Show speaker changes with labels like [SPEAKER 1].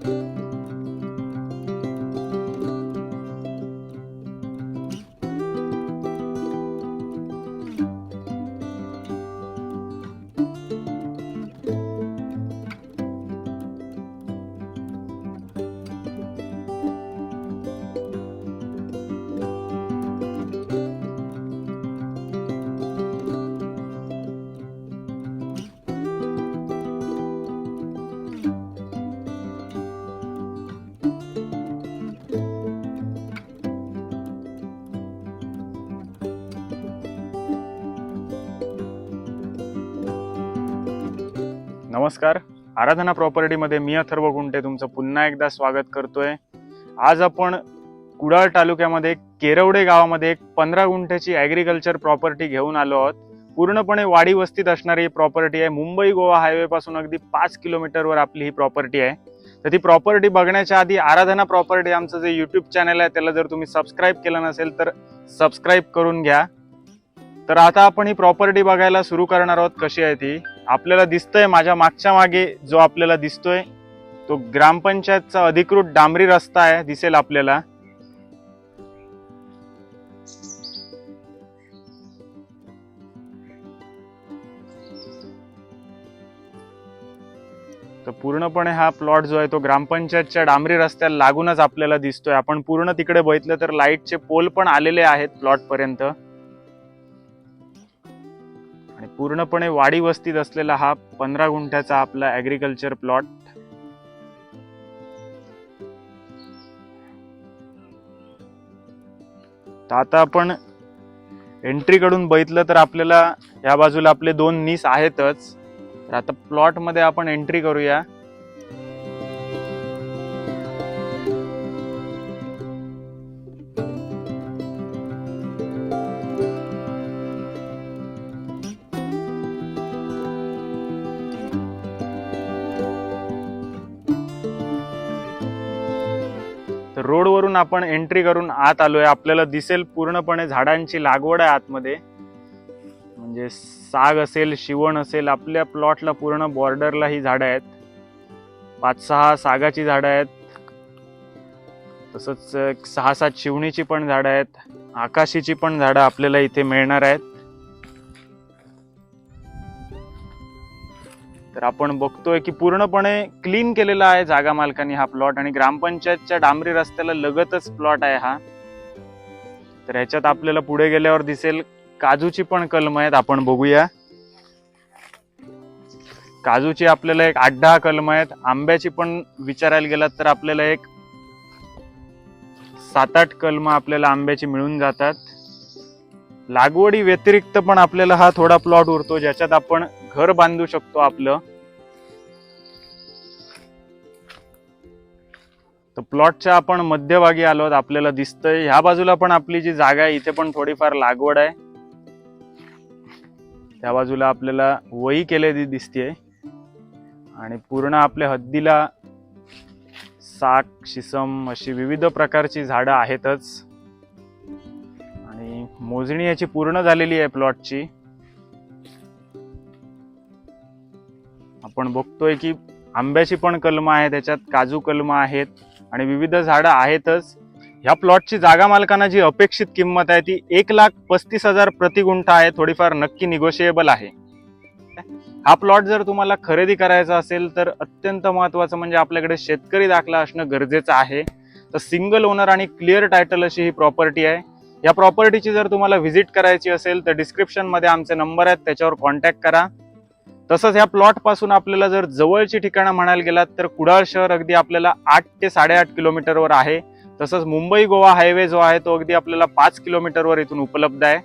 [SPEAKER 1] Thank you. नमस्कार. आराधना प्रॉपर्टीमध्ये मी अथर्व गुंटे तुमचं पुन्हा एकदा स्वागत करतोय. आज आपण कुडाळ तालुक्यामध्ये केरवडे गावामध्ये एक पंधरा गुंठ्याची ॲग्रिकल्चर प्रॉपर्टी घेऊन आलो आहोत. पूर्णपणे वाडी वस्तीत असणारी ही प्रॉपर्टी आहे. मुंबई गोवा हायवेपासून अगदी पाच किलोमीटरवर आपली ही प्रॉपर्टी आहे. तर ती प्रॉपर्टी बघण्याच्या आधी आराधना प्रॉपर्टी आमचं जे यूट्यूब चॅनल आहे त्याला जर तुम्ही सबस्क्राईब केलं नसेल तर सबस्क्राईब करून घ्या. तर आता आपण ही प्रॉपर्टी बघायला सुरू करणार आहोत. कशी आहे ती? आपल्याला दिसतंय माझ्या मागच्या मागे जो आपल्याला दिसतोय तो ग्रामपंचायतचा अधिकृत डांबरी रस्ता आहे दिसेल आपल्याला. तर पूर्णपणे हा प्लॉट जो आहे तो ग्रामपंचायतच्या डांबरी रस्त्याला लागूनच आपल्याला दिसतोय. आपण पूर्ण तिकडे बघितलं तर लाईटचे पोल पण आलेले आहेत प्लॉट पर्यंत आणि पूर्णपणे वाडी वस्तीत असलेला हा पंधरा गुंठ्याचा आपला ऍग्रिकल्चर प्लॉट तर आता आपण एंट्रीकडून बघितलं तर आपल्याला या बाजूला आपले दोन नीस आहेतच. तर आता प्लॉटमध्ये आपण एंट्री करूया. रोडवरून आपण एंट्री करून आत आलोय. आपल्याला दिसेल पूर्णपणे झाडांची लागवड आहे आतमध्ये. म्हणजे साग असेल शिवण असेल आपल्या प्लॉटला पूर्ण बॉर्डरला ही झाडं आहेत. पाच सहा सागाची झाडं आहेत. तसंच एक सहा सात शिवणीची पण झाडं आहेत. आकाशीची पण झाडं आपल्याला इथे मिळणार आहेत. तर आपण बघतोय की पूर्णपणे क्लीन केलेला आहे जागा मालकांनी हा प्लॉट आणि ग्रामपंचायतच्या डांबरी रस्त्याला लगतच प्लॉट आहे हा. तर ह्याच्यात आपल्याला पुढे गेल्यावर दिसेल काजूची पण कलम आहेत आपण बघूया. काजूची आपल्याला एक आठ दहा कलम आहेत आंब्याची पण विचारायला गेलात तर आपल्याला एक सात आठ कलम आपल्याला आंब्याची मिळून जातात. लागवडी व्यतिरिक्त पण आपल्याला हा थोडा प्लॉट उरतो ज्याच्यात आपण घर बांधू शकतो आपलं. तर प्लॉटच्या आपण मध्यभागी आलो आहोत आपल्याला दिसतंय. ह्या बाजूला पण आपली जी जागा आहे इथे पण थोडीफार लागवड आहे. त्या बाजूला आपल्याला वही केलेली दिसते आणि पूर्ण आपल्या हद्दीला साक शिसम अशी विविध प्रकारची झाडं आहेतच. मोजणी याची पूर्ण झालेली आहे प्लॉटची. आपण बघतोय की आंब्याची पण कलमं आहे त्याच्यात काजू कलमं आहेत आणि विविध झाडं आहेतच. ह्या प्लॉटची जागा मालकांना जी अपेक्षित किंमत आहे ती एक लाख पस्तीस हजार प्रति गुंठा आहे थोडीफार नक्की निगोशिएबल आहे. हा प्लॉट जर तुम्हाला खरेदी करायचा असेल तर अत्यंत महत्वाचं म्हणजे आपल्याकडे शेतकरी दाखला असणं गरजेचं आहे. तर सिंगल ओनर आणि क्लिअर टायटल अशी ही प्रॉपर्टी आहे. या प्रॉपर्टीची जर तुम्हाला व्हिजिट करायची असेल तर डिस्क्रिप्शनमध्ये आमचे नंबर आहेत त्याच्यावर कॉन्टॅक्ट करा. तसंच ह्या प्लॉटपासून आपल्याला जर जवळची ठिकाणं म्हणायला गेलात तर कुडाळ शहर अगदी आपल्याला आठ ते साडेआठ किलोमीटरवर आहे. तसंच मुंबई गोवा हायवे जो आहे तो अगदी आपल्याला पाच किलोमीटरवर इथून उपलब्ध आहे.